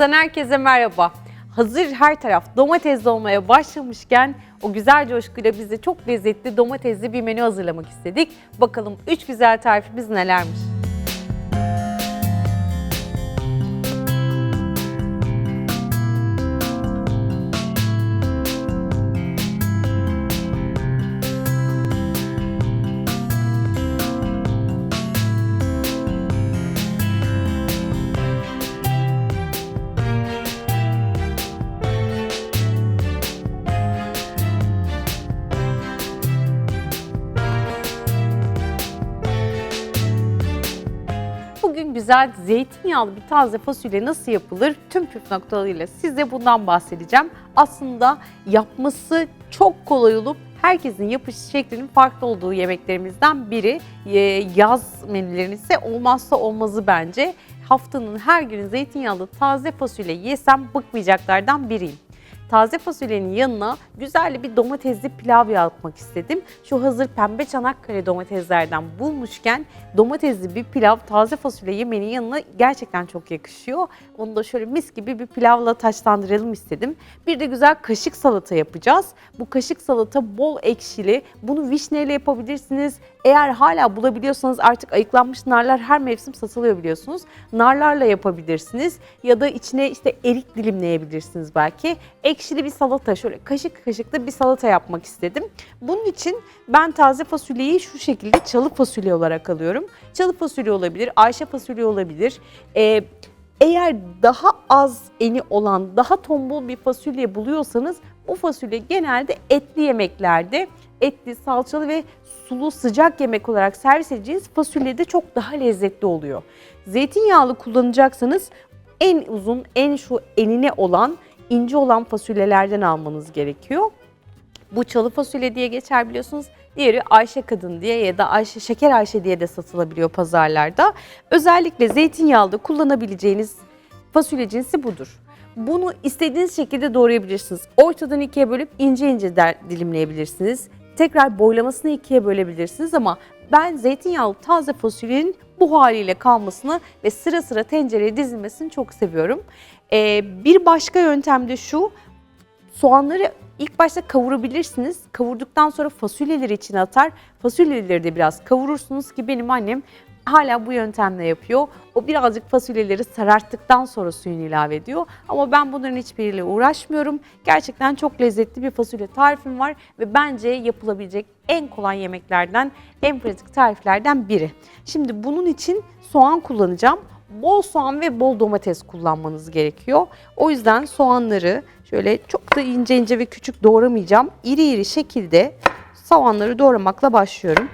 Sofralarımızdan herkese merhaba. Hazır her taraf domatesli olmaya başlamışken o güzel coşkuyla bize çok lezzetli domatesli bir menü hazırlamak istedik. Bakalım 3 güzel tarifimiz nelermiş? Güzel zeytinyağlı bir taze fasulye nasıl yapılır tüm püf noktalarıyla size bundan bahsedeceğim. Aslında yapması çok kolay olup herkesin yapış şeklinin farklı olduğu yemeklerimizden biri. Ee, Yaz menülerinin ise olmazsa olmazı bence. Haftanın her günü zeytinyağlı taze fasulye yesem bıkmayacaklardan biriyim. Taze fasulyenin yanına güzel bir domatesli pilav yapmak istedim. Şu hazır pembe Çanakkale domateslerden bulmuşken domatesli bir pilav taze fasulye yemeğinin yanına gerçekten çok yakışıyor. Onu da şöyle mis gibi bir pilavla taçlandıralım istedim. Bir de güzel kaşık salata yapacağız. Bu kaşık salata bol ekşili. Bunu vişneyle yapabilirsiniz. Eğer hala bulabiliyorsanız artık ayıklanmış narlar her mevsim satılıyor biliyorsunuz. Narlarla yapabilirsiniz ya da içine işte erik dilimleyebilirsiniz belki. Ekşili bir salata şöyle kaşık kaşıklı bir salata yapmak istedim. Bunun için ben taze fasulyeyi şu şekilde çalı fasulye olarak alıyorum. Çalı fasulye olabilir, ayşe fasulye olabilir. Ee, eğer daha az eni olan, daha tombul bir fasulye buluyorsanız bu fasulye genelde etli yemeklerde etli, salçalı ve sulu sıcak yemek olarak servis edeceğiniz fasulye de çok daha lezzetli oluyor. Zeytinyağlı kullanacaksanız en uzun, en şu enine olan, ince olan fasulyelerden almanız gerekiyor. Bu çalı fasulye diye geçer biliyorsunuz. Diğeri Ayşe Kadın diye ya da Ayşe Şeker Ayşe diye de satılabiliyor pazarlarda. Özellikle zeytinyağlı kullanabileceğiniz fasulye cinsi budur. Bunu istediğiniz şekilde doğrayabilirsiniz. Ortadan ikiye bölüp ince ince dilimleyebilirsiniz. Tekrar boylamasını ikiye bölebilirsiniz ama ben zeytinyağlı taze fasulyenin bu haliyle kalmasını ve sıra sıra tencereye dizilmesini çok seviyorum. Ee, bir başka yöntem de şu, Soğanları ilk başta kavurabilirsiniz. Kavurduktan sonra fasulyeleri içine atar. Fasulyeleri de biraz kavurursunuz ki benim annem hala bu yöntemle yapıyor. O birazcık fasulyeleri sararttıktan sonra suyunu ilave ediyor. Ama ben bunların hiçbiriyle uğraşmıyorum. Gerçekten çok lezzetli bir fasulye tarifim var ve bence yapılabilecek en kolay yemeklerden, en pratik tariflerden biri. Şimdi bunun için soğan kullanacağım bol soğan ve bol domates kullanmanız gerekiyor. O yüzden soğanları şöyle çok da ince ince ve küçük doğramayacağım. İri iri şekilde soğanları doğramakla başlıyorum.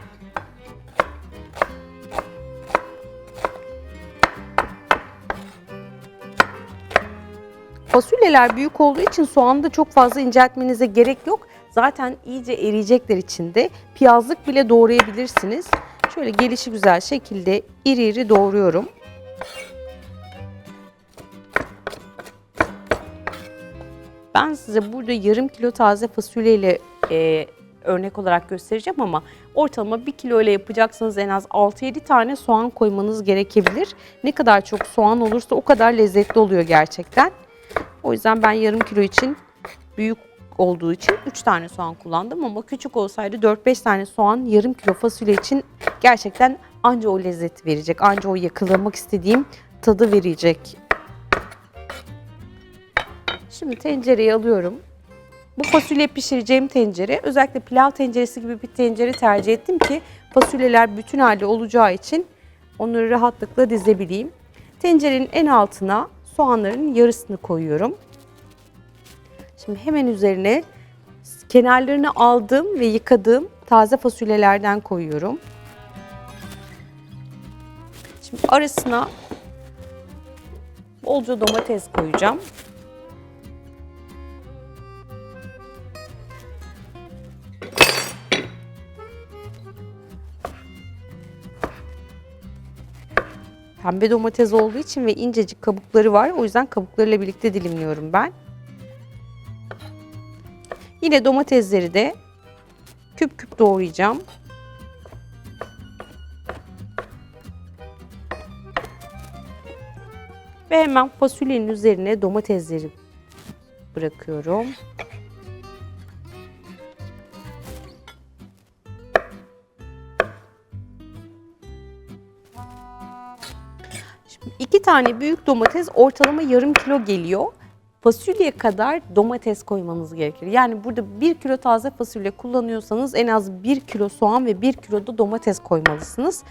Fasulyeler büyük olduğu için soğanı da çok fazla inceltmenize gerek yok. Zaten iyice eriyecekler içinde. Piyazlık bile doğrayabilirsiniz. Şöyle gelişi güzel şekilde iri iri doğruyorum. Ben size burada yarım kilo taze fasulyeyle e, örnek olarak göstereceğim ama ortalama 1 kilo ile yapacaksanız en az 6-7 tane soğan koymanız gerekebilir. Ne kadar çok soğan olursa o kadar lezzetli oluyor gerçekten. O yüzden ben yarım kilo için büyük olduğu için 3 tane soğan kullandım ama küçük olsaydı 4-5 tane soğan yarım kilo fasulye için gerçekten anca o lezzeti verecek. Anca o yakalamak istediğim tadı verecek. Şimdi tencereyi alıyorum. Bu fasulye pişireceğim tencere özellikle pilav tenceresi gibi bir tencere tercih ettim ki fasulyeler bütün halde olacağı için onları rahatlıkla dizebileyim. Tencerenin en altına soğanların yarısını koyuyorum. Şimdi hemen üzerine kenarlarını aldığım ve yıkadığım taze fasulyelerden koyuyorum. Arasına bolca domates koyacağım. Pembe domates olduğu için ve incecik kabukları var. O yüzden kabuklarıyla birlikte dilimliyorum ben. Yine domatesleri de küp küp doğrayacağım. Ve hemen fasulyenin üzerine domatesleri bırakıyorum. Şimdi iki tane büyük domates ortalama yarım kilo geliyor. Fasulye kadar domates koymanız gerekir. Yani burada bir kilo taze fasulye kullanıyorsanız en az bir kilo soğan ve bir kilo da domates koymalısınız.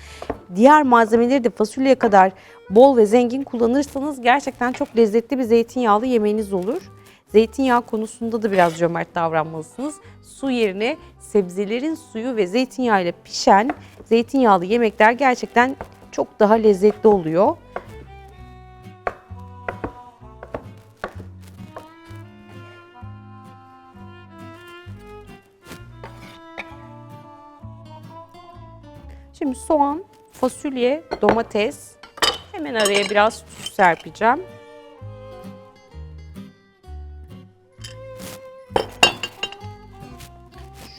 Diğer malzemeleri de fasulye kadar bol ve zengin kullanırsanız gerçekten çok lezzetli bir zeytinyağlı yemeğiniz olur. Zeytinyağı konusunda da biraz cömert davranmalısınız. Su yerine sebzelerin suyu ve zeytinyağı ile pişen zeytinyağlı yemekler gerçekten çok daha lezzetli oluyor. Şimdi soğan, fasulye, domates. Hemen araya biraz tuz serpeceğim.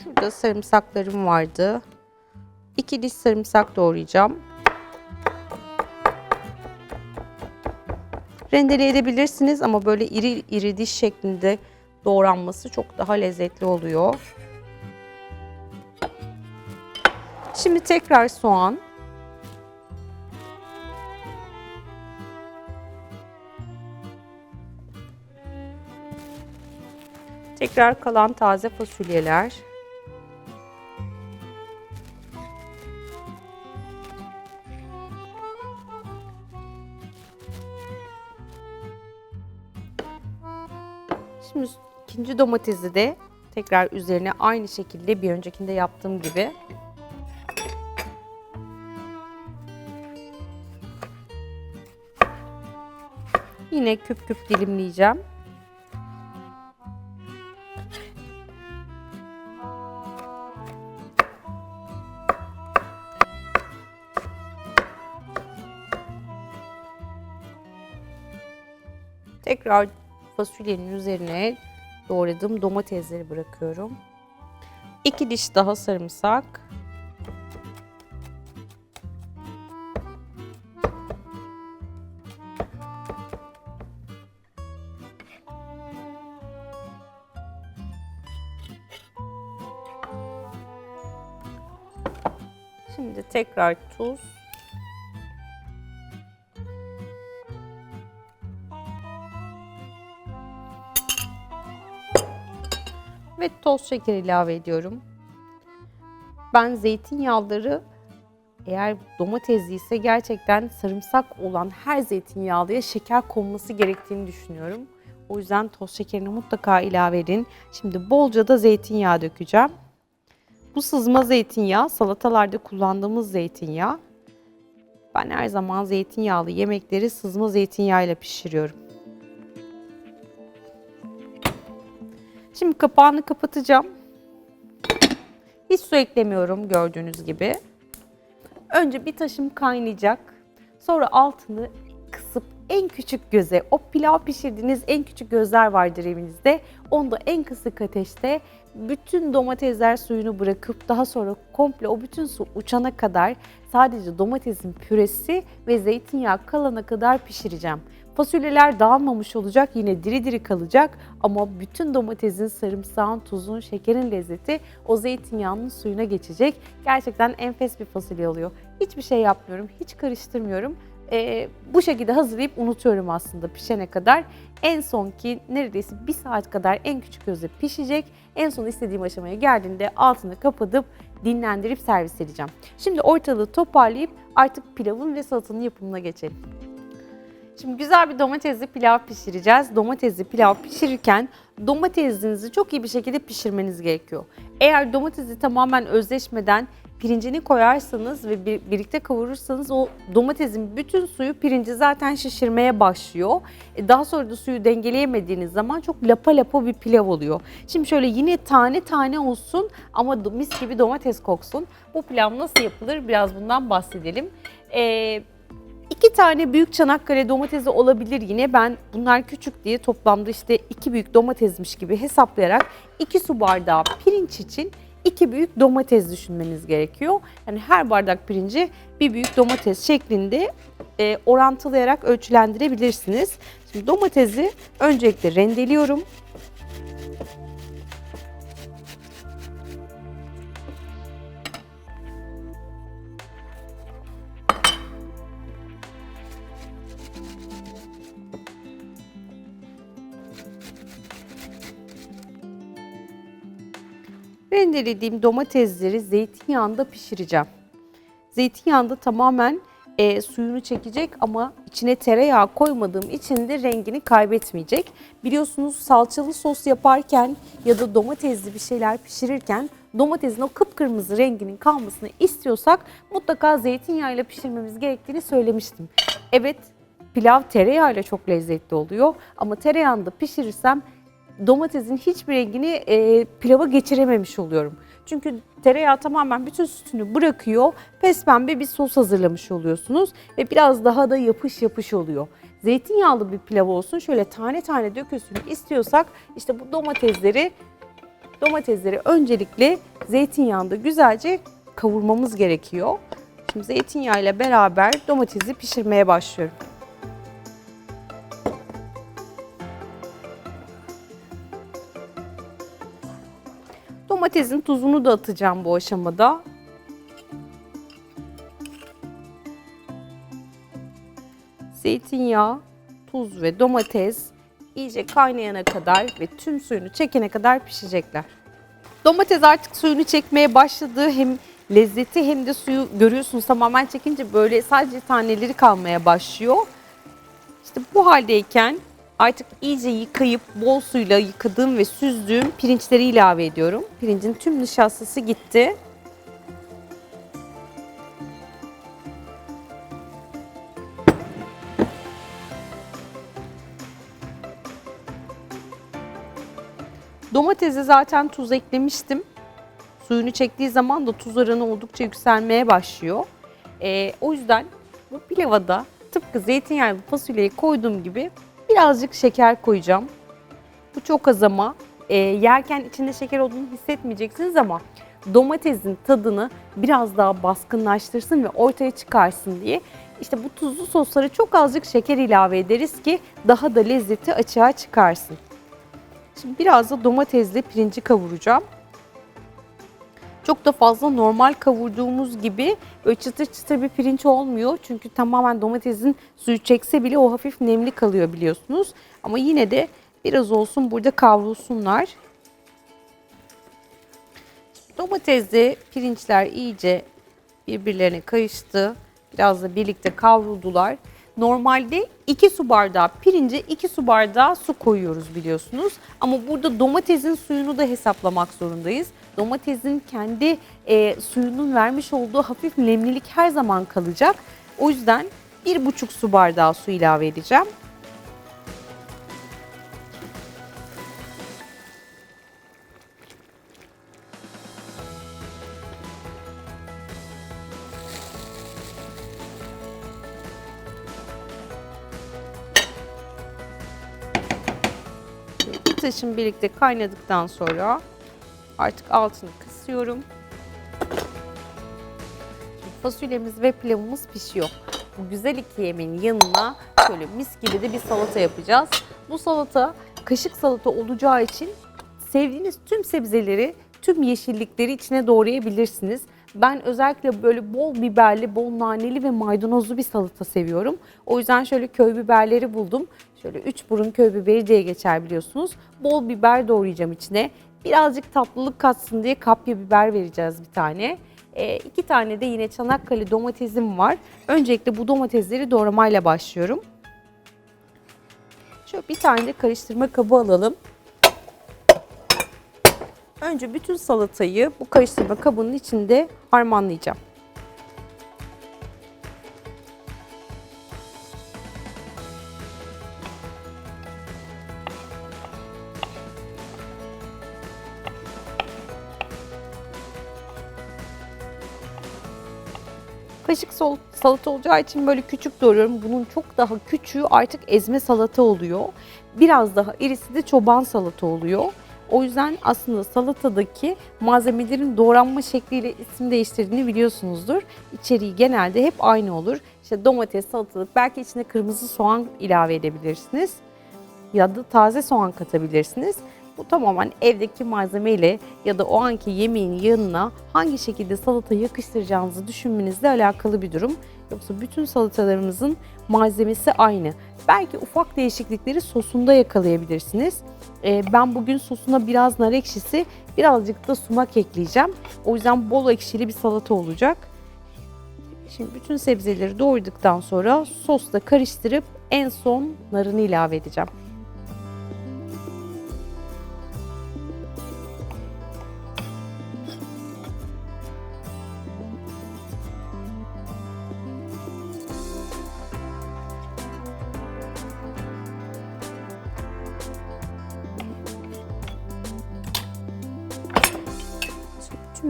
Şurada sarımsaklarım vardı. İki diş sarımsak doğrayacağım. Rendeleyebilirsiniz ama böyle iri iri diş şeklinde doğranması çok daha lezzetli oluyor. Şimdi tekrar soğan. Tekrar kalan taze fasulyeler. Şimdi ikinci domatesi de tekrar üzerine aynı şekilde bir öncekinde yaptığım gibi Yine küp küp dilimleyeceğim. Tekrar fasulyenin üzerine doğradığım domatesleri bırakıyorum. İki diş daha sarımsak. Tekrar tuz. Ve toz şeker ilave ediyorum. Ben zeytinyağları eğer domatesli ise gerçekten sarımsak olan her zeytinyağlıya şeker konması gerektiğini düşünüyorum. O yüzden toz şekerini mutlaka ilave edin. Şimdi bolca da zeytinyağı dökeceğim. Bu sızma zeytinyağı salatalarda kullandığımız zeytinyağı. Ben her zaman zeytinyağlı yemekleri sızma zeytinyağıyla pişiriyorum. Şimdi kapağını kapatacağım. Hiç su eklemiyorum gördüğünüz gibi. Önce bir taşım kaynayacak. Sonra altını kısıp en küçük göze, o pilav pişirdiğiniz en küçük gözler vardır evinizde. Onu da en kısık ateşte bütün domatesler suyunu bırakıp daha sonra komple o bütün su uçana kadar sadece domatesin püresi ve zeytinyağı kalana kadar pişireceğim. Fasulyeler dağılmamış olacak, yine diri diri kalacak ama bütün domatesin, sarımsağın, tuzun, şekerin lezzeti o zeytinyağının suyuna geçecek. Gerçekten enfes bir fasulye oluyor. Hiçbir şey yapmıyorum, hiç karıştırmıyorum. Ee, bu şekilde hazırlayıp unutuyorum aslında pişene kadar. En son ki neredeyse bir saat kadar en küçük gözle pişecek. En son istediğim aşamaya geldiğinde altını kapatıp dinlendirip servis edeceğim. Şimdi ortalığı toparlayıp artık pilavın ve salatanın yapımına geçelim. Şimdi güzel bir domatesli pilav pişireceğiz. Domatesli pilav pişirirken domatesinizi çok iyi bir şekilde pişirmeniz gerekiyor. Eğer domatesi tamamen özleşmeden pirincini koyarsanız ve bir, birlikte kavurursanız o domatesin bütün suyu pirinci zaten şişirmeye başlıyor. E, daha sonra da suyu dengeleyemediğiniz zaman çok lapa lapa bir pilav oluyor. Şimdi şöyle yine tane tane olsun ama mis gibi domates koksun. Bu pilav nasıl yapılır biraz bundan bahsedelim. Eee İki tane büyük Çanakkale domatesi olabilir yine. Ben bunlar küçük diye toplamda işte iki büyük domatesmiş gibi hesaplayarak iki su bardağı pirinç için iki büyük domates düşünmeniz gerekiyor. Yani her bardak pirinci bir büyük domates şeklinde e, orantılayarak ölçülendirebilirsiniz. Şimdi domatesi öncelikle rendeliyorum. Rendelediğim domatesleri zeytinyağında pişireceğim. Zeytinyağında tamamen e, suyunu çekecek ama içine tereyağı koymadığım için de rengini kaybetmeyecek. Biliyorsunuz salçalı sos yaparken ya da domatesli bir şeyler pişirirken domatesin o kıpkırmızı renginin kalmasını istiyorsak mutlaka zeytinyağıyla pişirmemiz gerektiğini söylemiştim. Evet pilav tereyağıyla çok lezzetli oluyor ama tereyağında pişirirsem domatesin hiçbir rengini e, pilava geçirememiş oluyorum. Çünkü tereyağı tamamen bütün sütünü bırakıyor. Pes pembe bir sos hazırlamış oluyorsunuz ve biraz daha da yapış yapış oluyor. Zeytinyağlı bir pilav olsun şöyle tane tane dökülsün istiyorsak işte bu domatesleri domatesleri öncelikle zeytinyağında güzelce kavurmamız gerekiyor. Şimdi zeytinyağı ile beraber domatesi pişirmeye başlıyorum. Domatesin tuzunu da atacağım bu aşamada. Zeytinyağı, tuz ve domates iyice kaynayana kadar ve tüm suyunu çekene kadar pişecekler. Domates artık suyunu çekmeye başladı. Hem lezzeti hem de suyu görüyorsunuz tamamen çekince böyle sadece taneleri kalmaya başlıyor. İşte bu haldeyken artık iyice yıkayıp bol suyla yıkadığım ve süzdüğüm pirinçleri ilave ediyorum. Pirincin tüm nişastası gitti. Domatese zaten tuz eklemiştim. Suyunu çektiği zaman da tuz oranı oldukça yükselmeye başlıyor. Ee, o yüzden bu pilava da tıpkı zeytinyağlı fasulyeyi koyduğum gibi birazcık şeker koyacağım. Bu çok az ama e, yerken içinde şeker olduğunu hissetmeyeceksiniz ama domatesin tadını biraz daha baskınlaştırsın ve ortaya çıkarsın diye işte bu tuzlu soslara çok azıcık şeker ilave ederiz ki daha da lezzeti açığa çıkarsın. Şimdi biraz da domatesli pirinci kavuracağım. Çok da fazla normal kavurduğumuz gibi böyle çıtır çıtır bir pirinç olmuyor. Çünkü tamamen domatesin suyu çekse bile o hafif nemli kalıyor biliyorsunuz. Ama yine de biraz olsun burada kavrulsunlar. Domatesli pirinçler iyice birbirlerine karıştı. Biraz da birlikte kavruldular. Normalde 2 su bardağı pirince 2 su bardağı su koyuyoruz biliyorsunuz. Ama burada domatesin suyunu da hesaplamak zorundayız. Domatesin kendi e, suyunun vermiş olduğu hafif nemlilik her zaman kalacak. O yüzden 1,5 su bardağı su ilave edeceğim. Taşım birlikte kaynadıktan sonra artık altını kısıyorum. Şimdi fasulyemiz ve pilavımız pişiyor. Bu güzel iki yemeğin yanına şöyle mis gibi de bir salata yapacağız. Bu salata kaşık salata olacağı için sevdiğiniz tüm sebzeleri, tüm yeşillikleri içine doğrayabilirsiniz. Ben özellikle böyle bol biberli, bol naneli ve maydanozlu bir salata seviyorum. O yüzden şöyle köy biberleri buldum. Şöyle üç burun köy biberi diye geçer biliyorsunuz. Bol biber doğrayacağım içine. Birazcık tatlılık katsın diye kapya biber vereceğiz bir tane. E, iki tane de yine Çanakkale domatesim var. Öncelikle bu domatesleri doğramayla başlıyorum. Şöyle bir tane de karıştırma kabı alalım. Önce bütün salatayı bu karıştırma kabının içinde harmanlayacağım. Sol- salata olacağı için böyle küçük doğruyorum. Bunun çok daha küçüğü artık ezme salata oluyor. Biraz daha irisi de çoban salata oluyor. O yüzden aslında salatadaki malzemelerin doğranma şekliyle isim değiştirdiğini biliyorsunuzdur. İçeriği genelde hep aynı olur. İşte domates, salatalık, belki içine kırmızı soğan ilave edebilirsiniz. Ya da taze soğan katabilirsiniz. Bu tamamen evdeki malzemeyle ya da o anki yemeğin yanına hangi şekilde salata yakıştıracağınızı düşünmenizle alakalı bir durum. Yoksa bütün salatalarımızın malzemesi aynı. Belki ufak değişiklikleri sosunda yakalayabilirsiniz. Ee, ben bugün sosuna biraz nar ekşisi, birazcık da sumak ekleyeceğim. O yüzden bol ekşili bir salata olacak. Şimdi bütün sebzeleri doğradıktan sonra sosla karıştırıp en son narını ilave edeceğim.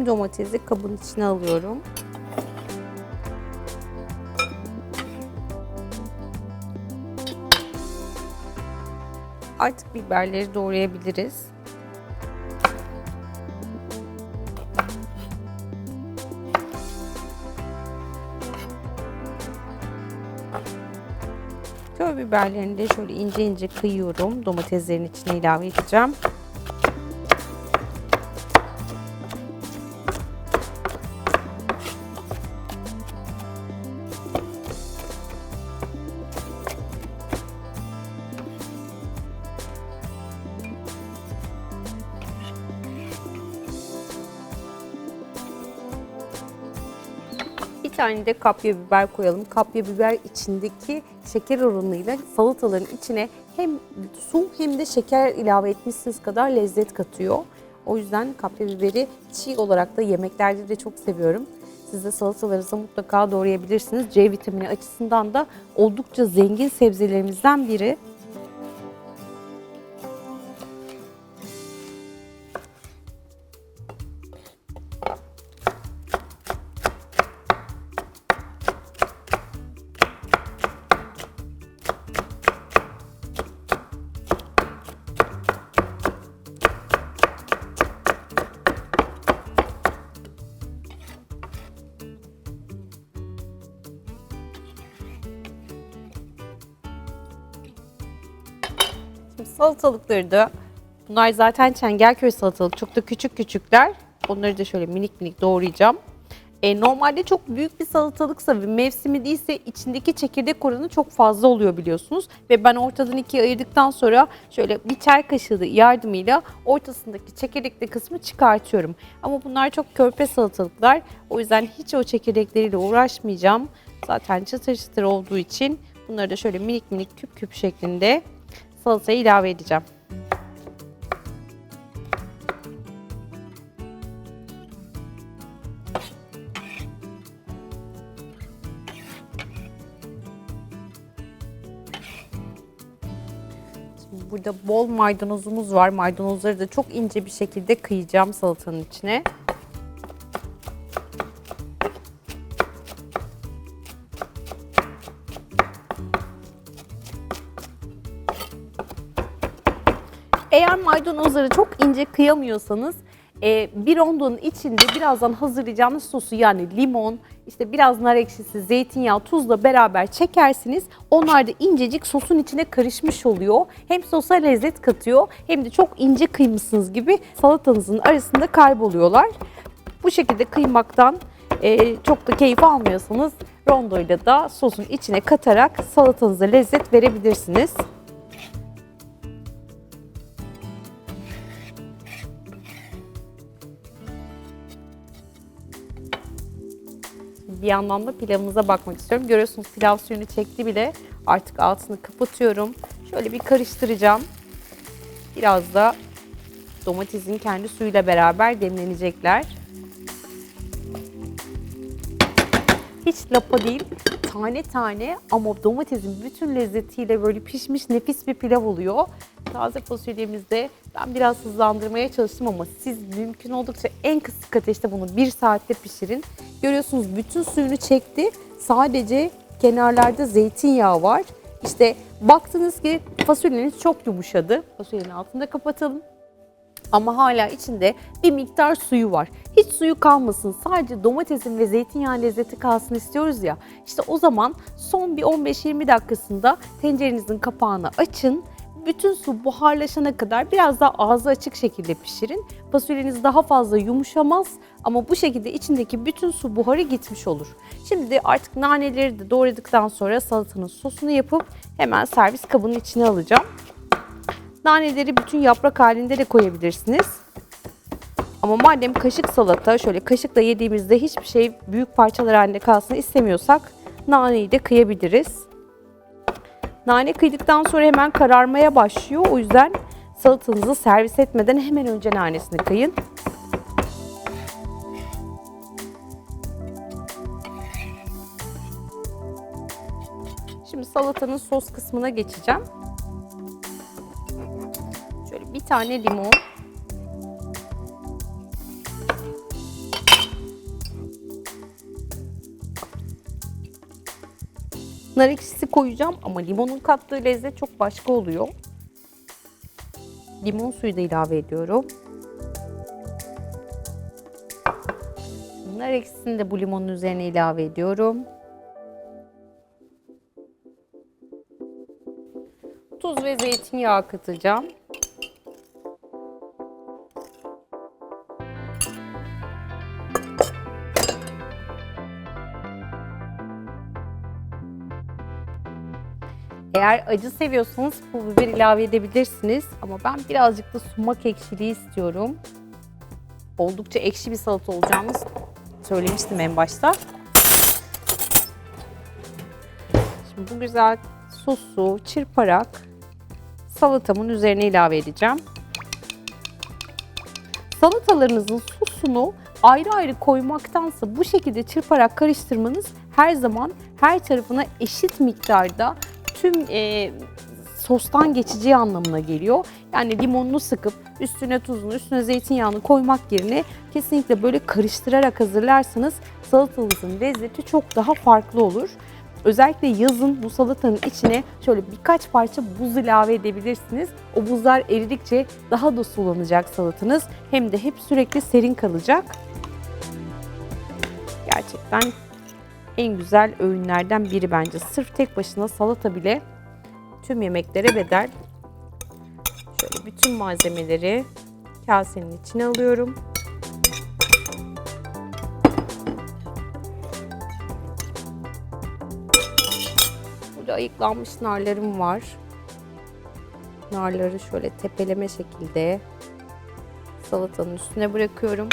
Domatesi kabın içine alıyorum. Artık biberleri doğrayabiliriz. Köy biberlerini de şöyle ince ince kıyıyorum. Domateslerin içine ilave edeceğim. Tane de kapya biber koyalım. Kapya biber içindeki şeker oranıyla salataların içine hem su hem de şeker ilave etmişsiniz kadar lezzet katıyor. O yüzden kapya biberi çiğ olarak da yemeklerde de çok seviyorum. Siz de salatalarınızı mutlaka doğrayabilirsiniz. C vitamini açısından da oldukça zengin sebzelerimizden biri. Da bunlar zaten çengelköy salatalık çok da küçük küçükler. Onları da şöyle minik minik doğrayacağım. E, normalde çok büyük bir salatalıksa ve mevsimi değilse içindeki çekirdek oranı çok fazla oluyor biliyorsunuz. Ve ben ortadan ikiye ayırdıktan sonra şöyle bir çay kaşığı yardımıyla ortasındaki çekirdekli kısmı çıkartıyorum. Ama bunlar çok körpe salatalıklar. O yüzden hiç o çekirdekleriyle uğraşmayacağım. Zaten çıtır çıtır olduğu için bunları da şöyle minik minik küp küp şeklinde salataya ilave edeceğim. Burada bol maydanozumuz var. Maydanozları da çok ince bir şekilde kıyacağım salatanın içine. Eğer maydanozları çok ince kıyamıyorsanız e, bir rondonun içinde birazdan hazırlayacağınız sosu yani limon, işte biraz nar ekşisi, zeytinyağı, tuzla beraber çekersiniz. Onlar da incecik sosun içine karışmış oluyor. Hem sosa lezzet katıyor hem de çok ince kıymışsınız gibi salatanızın arasında kayboluyorlar. Bu şekilde kıymaktan e, çok da keyif almıyorsanız rondoyla da sosun içine katarak salatanıza lezzet verebilirsiniz. Bir yandan da pilavımıza bakmak istiyorum. Görüyorsunuz pilav suyunu çekti bile. Artık altını kapatıyorum. Şöyle bir karıştıracağım. Biraz da domatesin kendi suyuyla beraber demlenecekler. Hiç lapa değil, tane tane ama domatesin bütün lezzetiyle böyle pişmiş nefis bir pilav oluyor. Taze fasulyemizde ben biraz hızlandırmaya çalıştım ama siz mümkün oldukça en kısık ateşte bunu bir saatte pişirin. Görüyorsunuz bütün suyunu çekti. Sadece kenarlarda zeytinyağı var. İşte baktınız ki fasulyeniz çok yumuşadı. Fasulyenin altını da kapatalım. Ama hala içinde bir miktar suyu var. Hiç suyu kalmasın, sadece domatesin ve zeytinyağı lezzeti kalsın istiyoruz ya. İşte o zaman son bir 15-20 dakikasında tencerenizin kapağını açın. Bütün su buharlaşana kadar biraz daha ağzı açık şekilde pişirin. Fasulyeniz daha fazla yumuşamaz ama bu şekilde içindeki bütün su buharı gitmiş olur. Şimdi artık naneleri de doğradıktan sonra salatanın sosunu yapıp hemen servis kabının içine alacağım. Naneleri bütün yaprak halinde de koyabilirsiniz. Ama madem kaşık salata şöyle kaşıkla yediğimizde hiçbir şey büyük parçalar halinde kalsın istemiyorsak naneyi de kıyabiliriz. Nane kıydıktan sonra hemen kararmaya başlıyor. O yüzden salatanızı servis etmeden hemen önce nanesini kıyın. Şimdi salatanın sos kısmına geçeceğim. Şöyle bir tane limon. Nar ekşisi koyacağım ama limonun kattığı lezzet çok başka oluyor. Limon suyu da ilave ediyorum. Nar ekşisini de bu limonun üzerine ilave ediyorum. Tuz ve zeytinyağı katacağım. Eğer acı seviyorsanız pul biber ilave edebilirsiniz. Ama ben birazcık da sumak ekşiliği istiyorum. Oldukça ekşi bir salata olacağını söylemiştim en başta. Şimdi bu güzel sosu çırparak salatamın üzerine ilave edeceğim. Salatalarınızın sosunu ayrı ayrı koymaktansa bu şekilde çırparak karıştırmanız her zaman her tarafına eşit miktarda tüm e, sostan geçeceği anlamına geliyor. Yani limonunu sıkıp üstüne tuzunu, üstüne zeytinyağını koymak yerine kesinlikle böyle karıştırarak hazırlarsanız salatanızın lezzeti çok daha farklı olur. Özellikle yazın bu salatanın içine şöyle birkaç parça buz ilave edebilirsiniz. O buzlar eridikçe daha da sulanacak salatanız. Hem de hep sürekli serin kalacak. Gerçekten en güzel öğünlerden biri bence. Sırf tek başına salata bile tüm yemeklere bedel. Şöyle bütün malzemeleri kasenin içine alıyorum. Burada ayıklanmış narlarım var. Narları şöyle tepeleme şekilde salatanın üstüne bırakıyorum.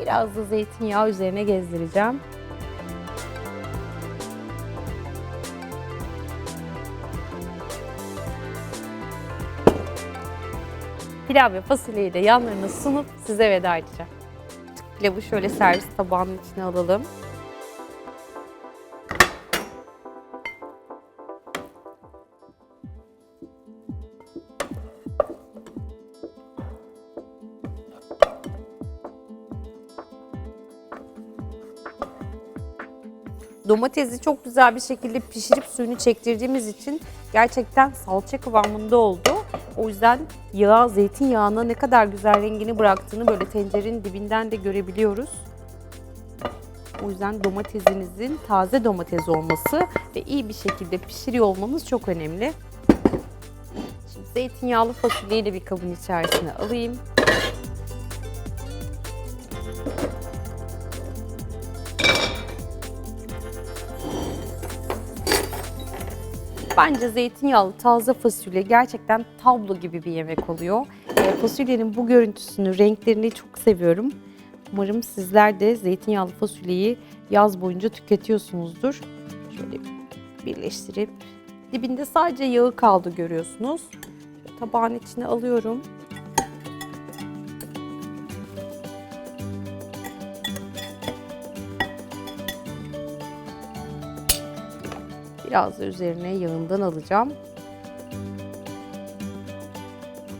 Biraz da zeytinyağı üzerine gezdireceğim. Pilav ve fasulyeyi de yanlarına sunup size veda edeceğim. Pilavı şöyle servis tabağının içine alalım. Domatesi çok güzel bir şekilde pişirip suyunu çektirdiğimiz için gerçekten salça kıvamında oldu. O yüzden yağ, zeytinyağına ne kadar güzel rengini bıraktığını böyle tencerenin dibinden de görebiliyoruz. O yüzden domatesinizin taze domates olması ve iyi bir şekilde pişiriyor olmanız çok önemli. Şimdi zeytinyağlı fasulyeyi de bir kabın içerisine alayım. Bence zeytinyağlı taze fasulye gerçekten tablo gibi bir yemek oluyor. E, fasulyenin bu görüntüsünü, renklerini çok seviyorum. Umarım sizler de zeytinyağlı fasulyeyi yaz boyunca tüketiyorsunuzdur. Şöyle birleştirip dibinde sadece yağı kaldı görüyorsunuz. Tabağın içine alıyorum. Biraz da üzerine yağından alacağım.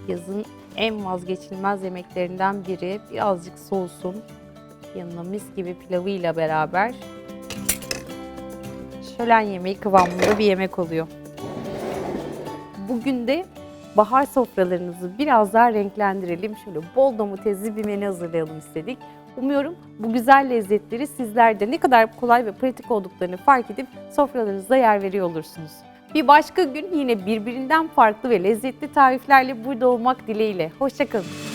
Yazın en vazgeçilmez yemeklerinden biri. Birazcık soğusun. Yanına mis gibi pilavıyla beraber şölen yemeği kıvamında bir yemek oluyor. Bugün de bahar sofralarınızı biraz daha renklendirelim. Şöyle bol domatesli bir menü hazırlayalım istedik. Umuyorum bu güzel lezzetleri sizler de ne kadar kolay ve pratik olduklarını fark edip sofralarınızda yer veriyor olursunuz. Bir başka gün yine birbirinden farklı ve lezzetli tariflerle burada olmak dileğiyle. Hoşçakalın.